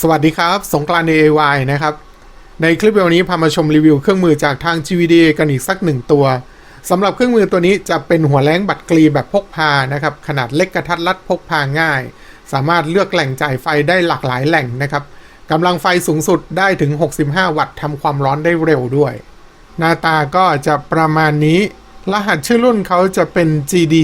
สวัสดีครับ สงกรานต์ AAY นะครับ ในคลิปวิดีโอนี้พามาชมรีวิวเครื่องมือจากทาง GVD กันอีกสักหนึ่งตัวสำหรับเครื่องมือตัวนี้จะเป็นหัวแรงบัตรกรีแบบพกพานะครับ ขนาดเล็กกระทัดรัดพกพาง่าย สามารถเลือกแหล่งจ่ายไฟได้หลากหลายแหล่งนะครับกำลังไฟสูงสุดได้ถึง 65 วัตต์ทำความร้อนได้เร็วด้วย หน้าตาก็จะประมาณนี้ รหัสชื่อรุ่นเขาจะเป็น GD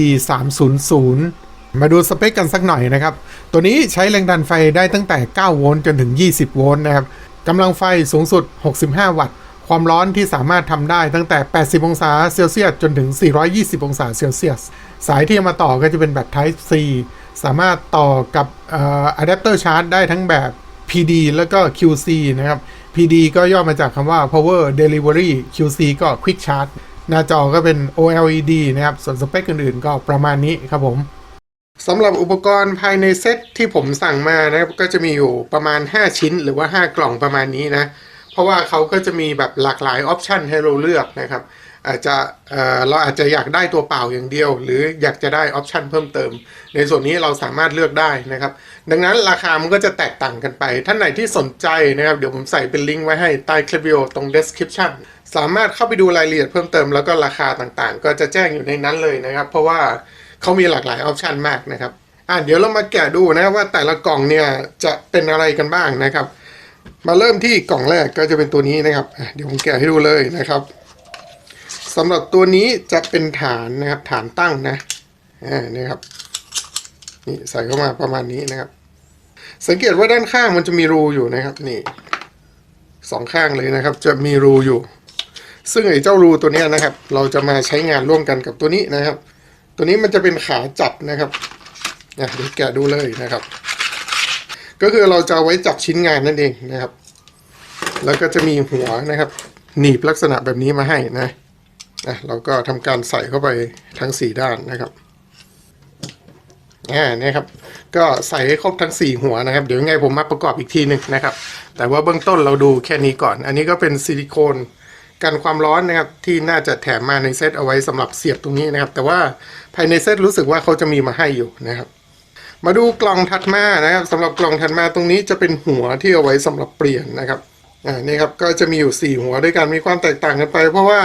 300 มาดูสเปคกันสักหน่อยนะครับ ตัวนี้ใช้แรงดันไฟได้ตั้งแต่ 9 โวลต์จนถึง 20 โวลต์นะครับกำลังไฟสูงสุด 65 วัตต์ ความร้อนที่สามารถทำได้ตั้งแต่ 80 องศาเซลเซียสจนถึง 420 องศาเซลเซียส สายที่มาต่อก็จะเป็นแบบ Type C สามารถต่อกับอะแดปเตอร์ชาร์จได้ทั้งแบบ PD แล้วก็ QC นะครับ PD ก็ย่อมาจากคำว่า Power Delivery QC ก็ Quick Charge หน้าจอก็เป็น OLED นะครับ ส่วนสเปคอื่นๆ ก็ประมาณนี้ครับผม สำหรับอุปกรณ์ภายในเซตที่ผมสั่งมานะครับก็จะมีอยู่ประมาณ 5 ชิ้น หรือว่า 5 กล่องประมาณนี้นะ เพราะว่าเขาก็จะมีแบบหลากหลายออปชันให้เราเลือกนะครับ อาจจะเเราอาจจะอยากได้ตัวเปล่าอย่างเดียว หรืออยากจะได้ออปชันเพิ่มเติม ในส่วนนี้เราสามารถเลือกได้นะครับ ดังนั้นราคามันก็จะแตกต่างกันไป ท่านไหนที่สนใจนะครับ เดี๋ยวผมใส่เป็นลิงก์ไว้ให้ใต้คลิปวิดีโอตรง description สามารถเข้าไปดูรายละเอียดเพิ่มเติมแล้วก็ราคาต่างๆ ก็จะแจ้งอยู่ในนั้นเลยนะครับ เพราะว่า เขามีหลากหลายออปชันมากนะครับอะเดี๋ยวเรามาแกะดูนะว่าแต่ละกล่องเนี่ยจะเป็นอะไรกันบ้างนะครับ มาเริ่มที่กล่องแรกก็จะเป็นตัวนี้นะครับ เดี๋ยวผมแกะให้ดูเลยนะครับสำหรับตัวนี้จะเป็นฐานนะครับฐานตั้งนะอ่านี่ครับนี่ใส่เข้ามาประมาณนี้นะครับ สังเกตว่าด้านข้างมันจะมีรูอยู่นะครับนี่สองข้างเลยนะครับ จะมีรูอยู่ ซึ่งไอ้เจ้ารูตัวนี้นะครับ เราจะมาใช้งานร่วมกันกับตัวนี้นะครับ ตัวนี้มันจะเป็นขาจับนะครับนะเดี๋ยวแกะดูเลยนะครับ ก็คือเราจะไว้จับชิ้นงานนั่นเองนะครับ แล้วก็จะมีหัวนะครับ หนีบลักษณะแบบนี้มาให้นะนะเราก็ทำการใส่เข้าไปทั้งสี่ด้านนะครับอ่านี่ครับ ก็ใส่ให้ครบทั้งสี่หัวนะครับ เดี๋ยวไงผมมาประกอบอีกทีหนึ่งนะครับ แต่ว่าเบื้องต้นเราดูแค่นี้ก่อน อันนี้ก็เป็นซิลิโคน กันความร้อนนะครับที่น่าจะแถมมาในเซตเอาไว้สำหรับเสียบตรงนี้นะครับ แต่ว่าภายในเซตรู้สึกว่าเขาจะมีมาให้อยู่นะครับ มาดูกล่องถัดมานะครับสำหรับกล่องถัดมาตรงนี้จะเป็นหัวที่เอาไว้สำหรับเปลี่ยนนะครับอ่านี่ครับก็จะมีอยู่ 4 หัวด้วยกันมีความแตกต่างกันไป เพราะว่า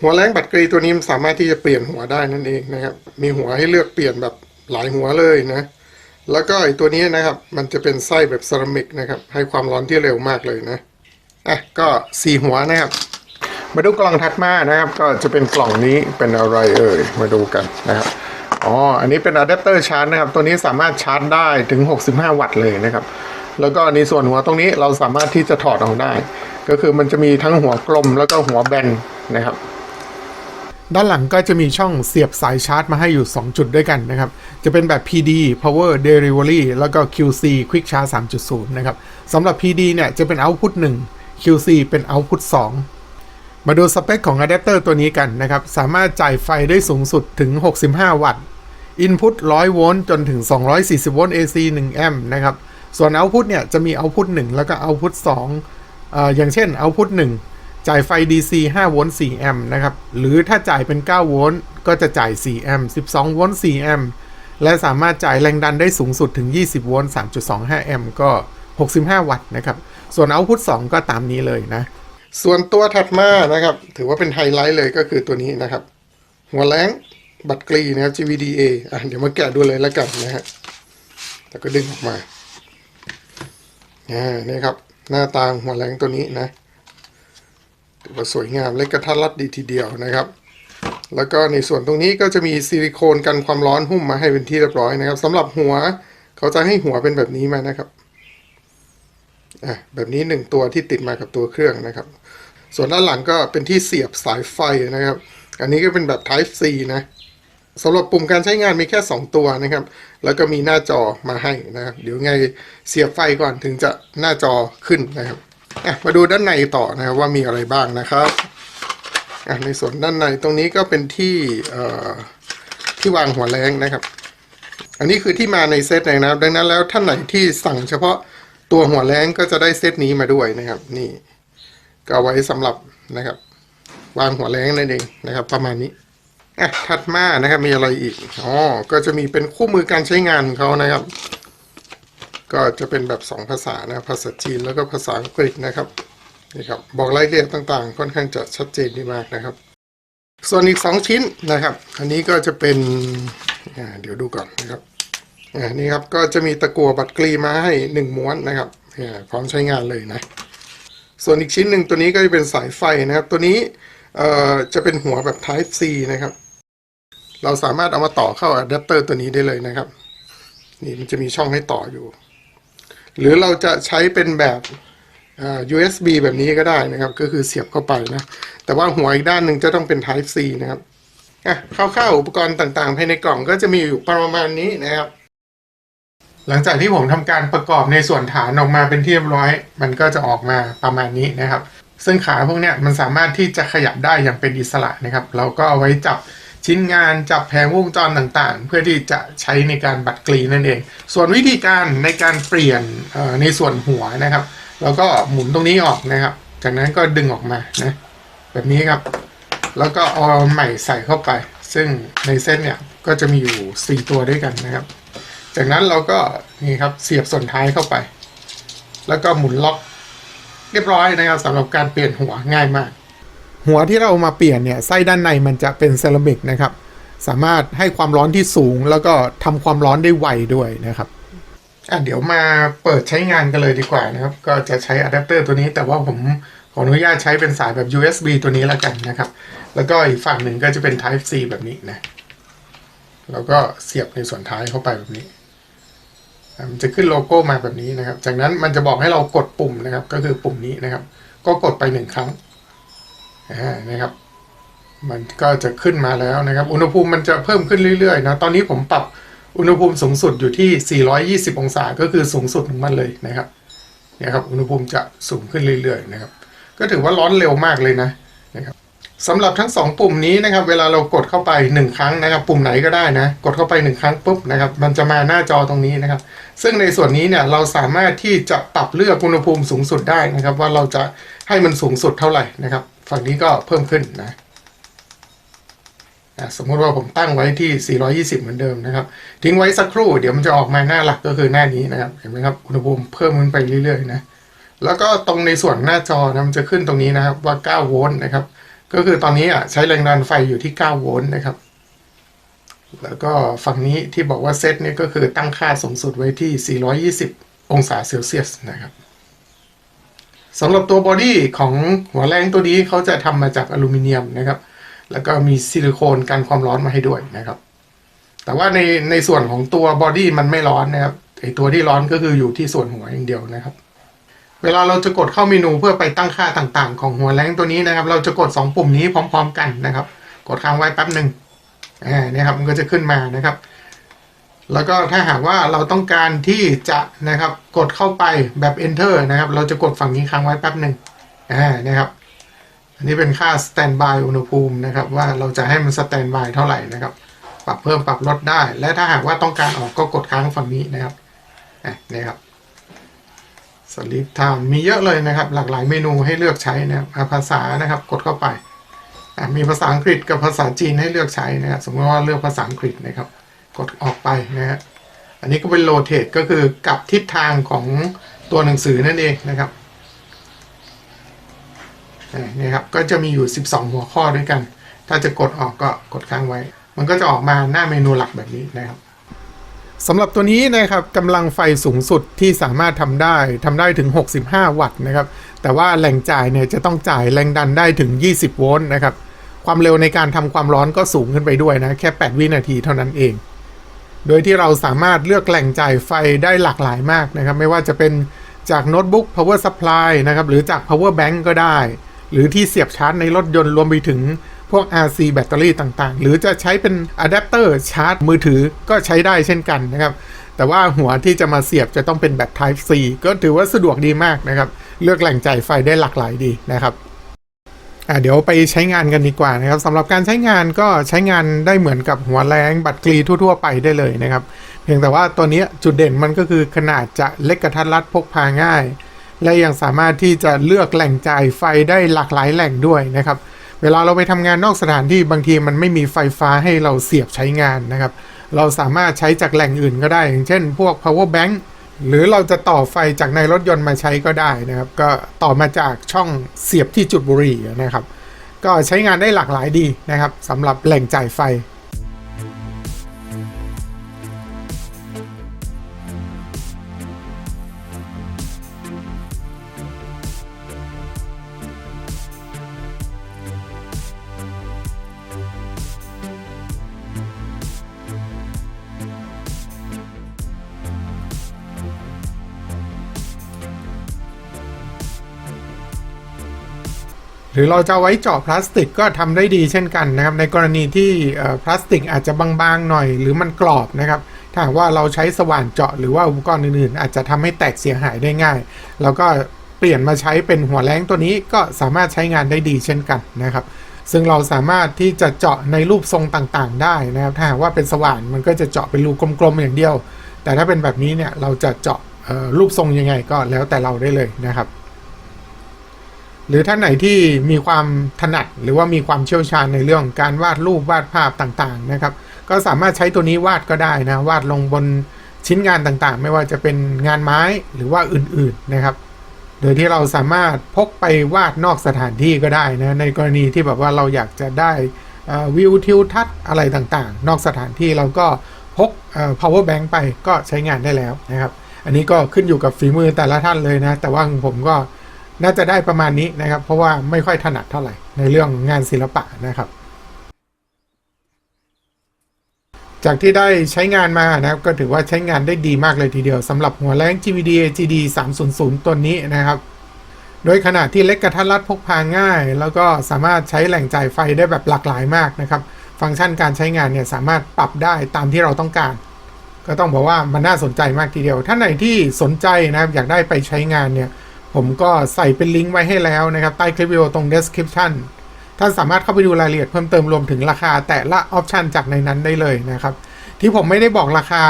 หัวแรงบัตรกรีตัวนี้มันสามารถที่จะเปลี่ยนหัวได้นั่นเองนะครับมีหัวให้เลือกเปลี่ยนแบบหลายหัวเลยนะแล้วก็ไอตัวนี้นะครับ มันจะเป็นไส้แบบเซรามิกนะครับ ให้ความร้อนที่เร็วมากเลยนะอะก็สี่หัวนะครับ มาดูกล่องถัดมานะครับ ก็จะเป็นกล่องนี้เป็นอะไรเอ่ยมาดูกันนะครับอ๋ออันนี้เป็นอะแดปเตอร์ชาร์จนะครับ ตัวนี้สามารถชาร์จได้ถึง 65 วัตต์เลยนะครับ แล้วก็ในส่วนหัวตรงนี้เราสามารถที่จะถอดออกได้ ก็คือมันจะมีทั้งหัวกลมแล้วก็หัวแบนนะครับด้านหลังก็จะมีช่องเสียบสายชาร์จมาให้อยู่ 2 จุดด้วยกันนะครับ จะเป็นแบบ PD Power Delivery แล้วก็ QC Quick Charge 3.0 นะครับสำหรับ PD เนี่ยจะเป็น Output 1 QC เป็น Output 2 มาดูสเปคของอะแดปเตอร์ตัวนี้กันนะครับ สามารถจ่ายไฟได้สูงสุดถึง 65 วัตต์ Input 100 โวลต์จนถึง 240 โวลต์ AC 1 แอมป์นะครับ ส่วน Output เนี่ย จะมี Output 1 แล้วก็ Output 2เอ่ออย่างเช่น Output 1 จ่ายไฟ DC 5 โวลต์ 4 แอมป์นะครับ หรือถ้าจ่ายเป็น 9 โวลต์ ก็จะจ่าย 4 แอมป์ 12 โวลต์ 4 แอมป์ และสามารถจ่ายแรงดันได้สูงสุดถึง 20 โวลต์ 3.25 แอมป์ ก็ 65 วัตต์นะครับ ส่วน Output 2 ก็ตามนี้เลยนะ ส่วนตัวถัดมานะครับ ถือว่าเป็นไฮไลท์เลยก็คือตัวนี้นะครับ หัวแรงบัตรกรีนะครับ GVDA อะเดี๋ยวมาแกะดูเลยแล้วกันนะฮะแล้วก็ดึงออกมาอ่านี่ครับ หน้าตาหัวแรงตัวนี้นะถือว่าสวยงามเล็กกระทัดรัดดีทีเดียวนะครับ แล้วก็ในส่วนตรงนี้ก็จะมีซิลิโคนกันความร้อนหุ้มมาให้เป็นที่เรียบร้อยนะครับสำหรับหัวเขาจะให้หัวเป็นแบบนี้มานะครับ อะแบบนี้หนึ่งตัวที่ติดมากับตัวเครื่องนะครับ ส่วนด้านหลังก็เป็นที่เสียบสายไฟนะครับ อันนี้ก็เป็นแบบ Type C นะสำหรับปุ่มการใช้งานมีแค่ 2 ตัวนะครับ แล้วก็มีหน้าจอมาให้นะครับ เดี๋ยวไงเสียบไฟก่อนถึงจะหน้าจอขึ้นนะครับอะมาดูด้านในต่อนะครับว่ามีอะไรบ้างนะครับอะในส่วนด้านในตรงนี้ก็เป็นที่เอ่อที่วางหัวแรงนะครับ อันนี้คือที่มาในเซตเลยนะครับ ดังนั้นแล้วท่านไหนที่สั่งเฉพาะ ตัวหัวแรงก็จะได้เซตนี้มาด้วยนะครับ นี่ก็เอาไว้สำหรับนะครับ วางหัวแรงนั่นเองนะครับ ประมาณนี้อะถัดมานะครับมีอะไรอีกอ๋อก็จะมีเป็นคู่มือการใช้งานของเขานะครับ ก็จะเป็นแบบสองภาษานะภาษาจีนแล้วก็ภาษาอังกฤษนะครับนี่ครับบอกรายละเอียดต่างๆ ค่อนข้างจะชัดเจนดีมากนะครับ ส่วนอีกสองชิ้นนะครับ อันนี้ก็จะเป็นเดี๋ยวดูก่อนนะครับ นี่ครับก็จะมีตะกั่วบัตรกรีมาให้หนึ่งม้วนนะครับพร้อมใช้งานเลยนะ ส่วนอีกชิ้นหนึ่งตัวนี้ก็จะเป็นสายไฟนะครับ ตัวนี้จะเป็นหัวแบบ Type C นะครับ เราสามารถเอามาต่อเข้าอะแดปเตอร์ตัวนี้ได้เลยนะครับ นี่มันจะมีช่องให้ต่ออยู่ หรือเราจะใช้เป็นแบบ USB แบบนี้ก็ได้นะครับ ก็คือเสียบเข้าไปนะ แต่ว่าหัวอีกด้านหนึ่งจะต้องเป็น Type C นะครับอะคร่าวๆอุปกรณ์ต่างๆ ภายในกล่องก็จะมีอยู่ประมาณนี้นะครับ หลังจากที่ผมทำการประกอบในส่วนฐานออกมาเป็นที่เรียบร้อย มันก็จะออกมาประมาณนี้นะครับ ซึ่งขาพวกเนี้ยมันสามารถที่จะขยับได้อย่างเป็นอิสระนะครับ เราก็เอาไว้จับชิ้นงานจับแผงวงจรต่างๆ เพื่อที่จะใช้ในการบัดกรีนั่นเอง ส่วนวิธีการในการเปลี่ยนในส่วนหัวนะครับเราก็หมุนตรงนี้ออกนะครับ จากนั้นก็ดึงออกมานะแบบนี้ครับ แล้วก็เอาใหม่ใส่เข้าไป ซึ่งในเส้นเนี่ยก็จะมีอยู่ 4 ตัวด้วยกันนะครับ จากนั้นเราก็นี่ครับเสียบส่วนท้ายเข้าไป แล้วก็หมุนล็อกเรียบร้อยนะครับสำหรับการเปลี่ยนหัวง่ายมาก หัวที่เรามาเปลี่ยนเนี่ยไส้ด้านในมันจะเป็นเซรามิกนะครับ สามารถให้ความร้อนที่สูง แล้วก็ทำความร้อนได้ไวด้วยนะครับอะเดี๋ยวมาเปิดใช้งานกันเลยดีกว่านะครับ ก็จะใช้อะแดปเตอร์ตัวนี้ แต่ว่าผมขออนุญาตใช้เป็นสายแบบ USB ตัวนี้แล้วกันนะครับ แล้วก็อีกฝั่งหนึ่งก็จะเป็น Type C แบบนี้นะ แล้วก็เสียบในส่วนท้ายเข้าไปแบบนี้อะ มันจะขึ้นโลโก้มาแบบนี้นะครับ จากนั้นมันจะบอกให้เรากดปุ่มนะครับ ก็คือปุ่มนี้นะครับ ก็กดไปหนึ่งครั้งนะครับ มันก็จะขึ้นมาแล้วนะครับ อุณหภูมิมันจะเพิ่มขึ้นเรื่อยๆนะตอนนี้ผมปรับอุณหภูมิสูงสุดอยู่ที่ 420 องศา ก็คือสูงสุดของมันเลยนะครับเนี่ยครับ อุณหภูมิจะสูงขึ้นเรื่อยๆนะครับ ก็ถือว่าร้อนเร็วมากเลยนะนะครับ สำหรับทั้งสองปุ่มนี้นะครับเวลาเรากดเข้าไปหนึ่งครั้งนะครับ ปุ่มไหนก็ได้นะ กดเข้าไปหนึ่งครั้งปุ๊บนะครับมันจะมาหน้าจอตรงนี้นะครับ ซึ่งในส่วนนี้เนี่ยเราสามารถที่จะปรับเลือกอุณหภูมิสูงสุดได้นะครับ ว่าเราจะให้มันสูงสุดเท่าไหร่นะครับ ฝั่งนี้ก็เพิ่มขึ้นนะอะสมมติว่าผมตั้งไว้ที่ 420 เหมือนเดิมนะครับ ทิ้งไว้สักครู่เดี๋ยวมันจะออกมาหน้าหลักก็คือหน้านี้นะครับ เห็นไหมครับอุณหภูมิเพิ่มขึ้นไปเรื่อยๆนะแล้วก็ตรงในส่วนหน้าจอนะมันจะขึ้นตรงนี้นะครับว่า 9 โวลต์นะครับ ก็คือตอนนี้อะใช้แรงดันไฟอยู่ที่ 9 โวลต์นะครับ แล้วก็ฝั่งนี้ที่บอกว่าเซตเนี่ยก็คือตั้งค่าสูงสุดไว้ที่ 420 องศาเซลเซียสนะครับสำหรับตัวบอดี้ของหัวแรงตัวนี้เขาจะทำมาจากอลูมิเนียมนะครับ แล้วก็มีซิลิโคนกันความร้อนมาให้ด้วยนะครับ แต่ว่าในในส่วนของตัวบอดี้มันไม่ร้อนนะครับไอตัวที่ร้อนก็คืออยู่ที่ส่วนหัวอย่างเดียวนะครับ เวลาเราจะกดเข้าเมนูเพื่อไปตั้งค่าต่างๆ ของหัวแรงตัวนี้นะครับ เราจะกด 2 ปุ่มนี้พร้อม ๆ กันนะครับ กดค้างไว้แป๊บหนึ่งอ่าเนี่ยครับมันก็จะขึ้นมานะครับ แล้วก็ถ้าหากว่าเราต้องการที่จะนะครับกดเข้าไปแบบ enter นะครับ เราจะกดฝั่งนี้ค้างไว้แป๊บหนึ่งอ่านะครับ อันนี้เป็นค่า standby อุณหภูมินะครับ ว่าเราจะให้มัน standby เท่าไหร่นะครับ ปรับเพิ่มปรับลดได้ และถ้าหากว่าต้องการออกก็กดค้างฝั่งนี้นะครับอะนี่ครับ สลิปไทม์มีเยอะเลยนะครับ หลากหลายเมนูให้เลือกใช้นะครับภาษานะครับกดเข้าไป มีภาษาอังกฤษกับภาษาจีนให้เลือกใช้นะครับสมมติว่าเลือกภาษาอังกฤษนะครับ กดออกไปนะฮะอันนี้ก็เป็นโรเ e ก็คือกลับทิศทางของตัวหนังสือนั่นเองนะครับนี่ครับก็จะมีอยู่ 12 หัวข้อด้วยกัน ถ้าจะกดออกก็กดค้างไว้ มันก็จะออกมาหน้าเมนูหลักแบบนี้นะครับ สำหรับตัวนี้นะครับกำลังไฟสูงสุดที่สามารถทำได้ทำได้ถึง 65 วัตต์นะครับ แต่ว่าแหล่งจ่ายเนี่ยจะต้องจ่ายแรงดันได้ถึง 20 โวลต์นะครับ ความเร็วในการทำความร้อนก็สูงขึ้นไปด้วยนะ แค่ 8 วินาทีเท่านั้นเอง โดยที่เราสามารถเลือกแหล่งจ่ายไฟได้หลากหลายมากนะครับ ไม่ว่าจะเป็นจากโน้ตบุ๊ก power supply นะครับ หรือจาก power bank ก็ได้ หรือที่เสียบชาร์จในรถยนต์รวมไปถึง พวก RC แบตเตอรี่ต่างๆ หรือจะใช้เป็นอะแดปเตอร์ชาร์จมือถือก็ใช้ได้เช่นกันนะครับ แต่ว่าหัวที่จะมาเสียบจะต้องเป็นแบต Type C ก็ถือว่าสะดวกดีมากนะครับ เลือกแหล่งจ่ายไฟได้หลากหลายดีนะครับอะเดี๋ยวไปใช้งานกันดีกว่านะครับสำหรับการใช้งานก็ใช้งานได้เหมือนกับหัวแรงบัตรกรีทั่ว ๆ ไปได้เลยนะครับ เพียงแต่ว่าตัวนี้จุดเด่นมันก็คือขนาดจะเล็กกระทัดรัดพกพาง่าย และยังสามารถที่จะเลือกแหล่งจ่ายไฟได้หลากหลายแหล่งด้วยนะครับ เวลาเราไปทำงานนอกสถานที่บางทีมันไม่มีไฟฟ้าให้เราเสียบใช้งานนะครับ เราสามารถใช้จากแหล่งอื่นก็ได้ อย่างเช่น พวก power bank หรือเราจะต่อไฟจากในรถยนต์มาใช้ก็ได้นะครับ ก็ต่อมาจากช่องเสียบที่จุดบุหรี่นะครับ ก็ใช้งานได้หลากหลายดีนะครับสำหรับแหล่งจ่ายไฟ หรือเราจะไว้เจาะพลาสติกก็ทำได้ดีเช่นกันนะครับ ในกรณีที่พลาสติกอาจจะบางๆหน่อย หรือมันกรอบนะครับถ้าว่าเราใช้สว่านเจาะหรือว่าอุปกรณ์อื่นๆ อาจจะทำให้แตกเสียหายได้ง่าย แล้วก็เปลี่ยนมาใช้เป็นหัวแรงตัวนี้ก็สามารถใช้งานได้ดีเช่นกันนะครับ ซึ่งเราสามารถที่จะเจาะในรูปทรงต่างๆ ได้นะครับ ถ้าหากว่าเป็นสว่านมันก็จะเจาะเป็นรูกลมๆอย่างเดียว แต่ถ้าเป็นแบบนี้เนี่ยเราจะเจาะรูปทรงยังไงก็แล้วแต่เราได้เลยนะครับ หรือท่านไหนที่มีความถนัดหรือว่ามีความเชี่ยวชาญในเรื่องการวาดรูปวาดภาพต่างๆนะครับ ก็สามารถใช้ตัวนี้วาดก็ได้นะวาดลงบนชิ้นงานต่างๆ ไม่ว่าจะเป็นงานไม้หรือว่าอื่นๆนะครับ โดยที่เราสามารถพกไปวาดนอกสถานที่ก็ได้นะในกรณีที่แบบว่าเราอยากจะได้วิวทิวทัศน์อะไรต่างๆ นอกสถานที่เราก็พก power bank ไปก็ใช้งานได้แล้วนะครับ อันนี้ก็ขึ้นอยู่กับฝีมือแต่ละท่านเลยนะ แต่ว่าของผมก็ น่าจะได้ประมาณนี้นะครับ เพราะว่าไม่ค่อยถนัดเท่าไหร่ในเรื่องงานศิลปะนะครับ จากที่ได้ใช้งานมานะครับ ก็ถือว่าใช้งานได้ดีมากเลยทีเดียวสำหรับหัวแรง GVD AGD 300 ตัวนี้นะครับ โดยขนาดที่เล็กกระทัดรัดพกพาง่าย แล้วก็สามารถใช้แหล่งจ่ายไฟได้แบบหลากหลายมากนะครับ ฟังก์ชันการใช้งานเนี่ยสามารถปรับได้ตามที่เราต้องการก็ต้องบอกว่ามันน่าสนใจมากทีเดียว ท่านไหนที่สนใจนะครับอยากได้ไปใช้งานเนี่ย ผมก็ใส่เป็นลิงก์ไว้ให้แล้วนะครับ ใต้คลิปวิดีโอตรง description ท่านสามารถเข้าไปดูรายละเอียดเพิ่มเติมรวมถึงราคาแต่ละออปชันจากในนั้นได้เลยนะครับ ที่ผมไม่ได้บอกราคา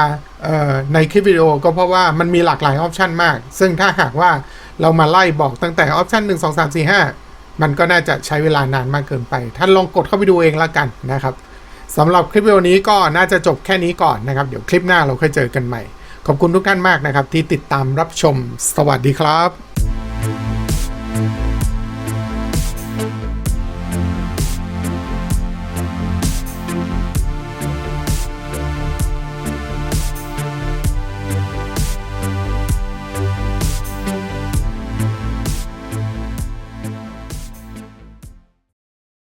ในคลิปวิดีโอก็เพราะว่ามันมีหลากหลายออปชันมาก ซึ่งถ้าหากว่าเรามาไล่บอกตั้งแต่ออปชัน1 2 3 4 5 มันก็น่าจะใช้เวลานานมากเกินไป ท่านลองกดเข้าไปดูเองละกันนะครับสำหรับคลิปวิดีโอนี้ก็น่าจะจบแค่นี้ก่อนนะครับ เดี๋ยวคลิปหน้าเราค่อยเจอกันใหม่ ขอบคุณทุกท่านมากนะครับ ที่ติดตามรับชม สวัสดีครับ